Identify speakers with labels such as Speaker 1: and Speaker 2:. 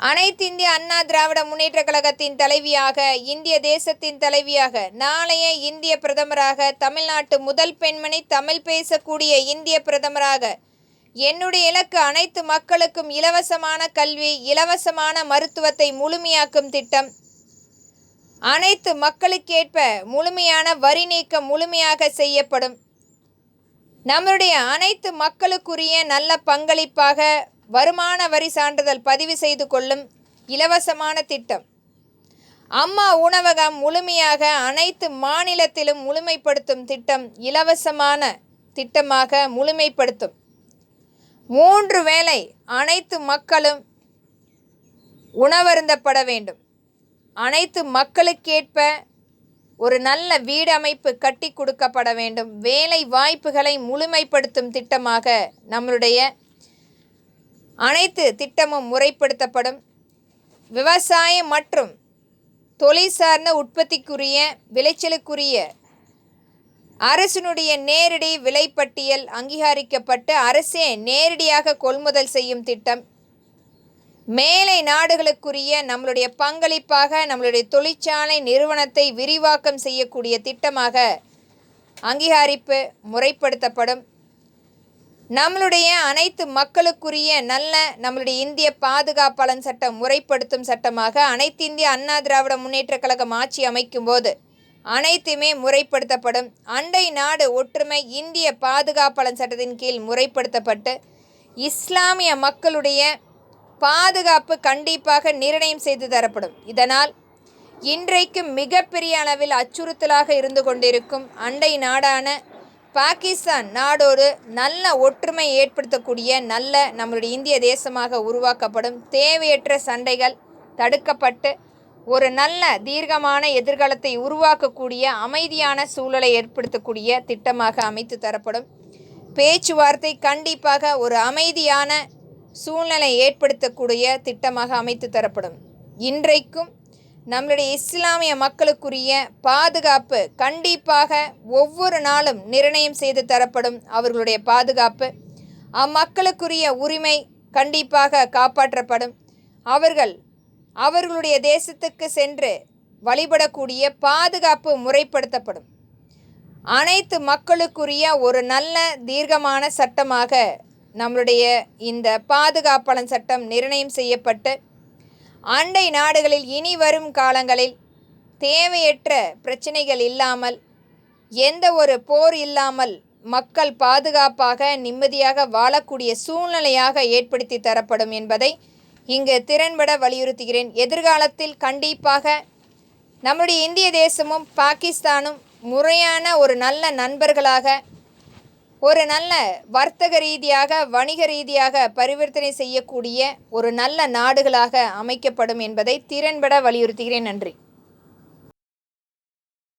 Speaker 1: அனைத்து இந்திய அண்ணா திராவிட முன்னேற்றக் கழகத்தின் தலைவியாக இந்திய தேசத்தின் தலைவியாக நாளைய இந்திய பிரதமராக தமிழ்நாட்டு முதல் பெண்மணி தமிழ் பேசக்கூடிய இந்திய பிரதமராக என்னுடைய இலக்கு அனைத்து மக்களுக்கும் இலவசமான கல்வி இலவசமான மருத்துவத்தை முழுமையாக்கும் திட்டம். அனைத்து மக்களுக்கேற்ப முழுமையான வரி நீக்கம் முழுமையாக செய்யப்படும். நம்மளுடைய அனைத்து மக்களுக்குரிய நல்ல பங்களிப்பாக வருமான வரி சான்றிதழ் பதிவு செய்து கொள்ளும் இலவசமான திட்டம். அம்மா உணவகம் முழுமையாக அனைத்து மாநிலத்திலும் முழுமைப்படுத்தும் திட்டம் இலவசமான திட்டமாக முழுமைப்படுத்தும். மூன்று வேளை அனைத்து மக்களும் உணவருந்தப்பட வேண்டும். அனைத்து மக்களுக்கேற்ப ஒரு நல்ல வீடமைப்பு கட்டி கொடுக்கப்பட வேண்டும். வேலை வாய்ப்புகளை முழுமைப்படுத்தும் திட்டமாக நம்மளுடைய அனைத்து திட்டமும் முறைப்படுத்தப்படும். விவசாயம் மற்றும் தொழில் சார்ந்த உற்பத்திக்குரிய விளைச்சலுக்குரிய அரசினுடைய நேரடி விலைப்பட்டியல் அங்கீகரிக்கப்பட்டு அரசே நேரடியாக கொள்முதல் செய்யும் திட்டம். மேலை நாடுகளுக்குரிய நம்மளுடைய பங்களிப்பாக நம்மளுடைய தொழிற்சாலை நிறுவனத்தை விரிவாக்கம் செய்யக்கூடிய திட்டமாக அங்கீகரிப்பு முறைப்படுத்தப்படும். நம்மளுடைய அனைத்து மக்களுக்குரிய நல்ல நம்மளுடைய இந்திய பாதுகாப்பாளன் சட்டம் முறைப்படுத்தும் சட்டமாக அனைத்து இந்திய அண்ணா திராவிட முன்னேற்றக் கழகம் ஆட்சி அமைக்கும் போது அனைத்துமே முறைப்படுத்தப்படும். அண்டை நாடு ஒற்றுமை இந்திய பாதுகாப்பாளன் சட்டத்தின் கீழ் முறைப்படுத்தப்பட்டு இஸ்லாமிய மக்களுடைய பாதுகாப்பு கண்டிப்பாக நிர்ணயம் செய்து தரப்படும். இதனால் இன்றைக்கு மிகப்பெரிய அளவில் அச்சுறுத்தலாக இருந்து கொண்டிருக்கும் அண்டை நாடான பாகிஸ்தான் நாடோடு நல்ல ஒற்றுமை ஏற்படுத்தக்கூடிய நல்ல நம்மளுடைய இந்திய தேசமாக உருவாக்கப்படும் தேவையற்ற சண்டைகள் தடுக்கப்பட்டு ஒரு நல்ல தீர்க்கமான எதிர்காலத்தை உருவாக்கக்கூடிய அமைதியான சூழலை ஏற்படுத்தக்கூடிய திட்டமாக அமைத்து தரப்படும். பேச்சுவார்த்தை கண்டிப்பாக ஒரு அமைதியான சூழ்நிலை ஏற்படுத்தக்கூடிய திட்டமாக அமைத்து தரப்படும். இன்றைக்கும் நம்மளுடைய இஸ்லாமிய மக்களுக்குரிய பாதுகாப்பு கண்டிப்பாக ஒவ்வொரு நாளும் நிர்ணயம் செய்து தரப்படும் அவர்களுடைய பாதுகாப்பு. அம்மக்களுக்குரிய உரிமை கண்டிப்பாக காப்பாற்றப்படும். அவர்கள் அவர்களுடைய தேசத்துக்கு சென்று வழிபடக்கூடிய பாதுகாப்பு முறைப்படுத்தப்படும். அனைத்து மக்களுக்குரிய ஒரு நல்ல தீர்க்கமான சட்டமாக நம்மளுடைய இந்த பாதுகாப்பாளன் சட்டம் நிர்ணயம் செய்யப்பட்டு அண்டை நாடுகளில் இனி வரும் காலங்களில் தேவையற்ற பிரச்சனைகள் இல்லாமல் எந்த ஒரு போர் இல்லாமல் மக்கள் பாதுகாப்பாக நிம்மதியாக வாழக்கூடிய சூழ்நிலையாக ஏற்படுத்தி தரப்படும் என்பதை இங்கு திறன்பட வலியுறுத்துகிறேன். எதிர்காலத்தில் கண்டிப்பாக நம்முடைய இந்திய தேசமும் பாகிஸ்தானும் முறையான ஒரு நல்ல நண்பர்களாக ஒரு நல்ல வர்த்தக ரீதியாக வணிக ரீதியாக பரிவர்த்தனை செய்யக்கூடிய ஒரு நல்ல நாடுகளாக அமைக்கப்படும் என்பதை திறன்பட வலியுறுத்துகிறேன். நன்றி.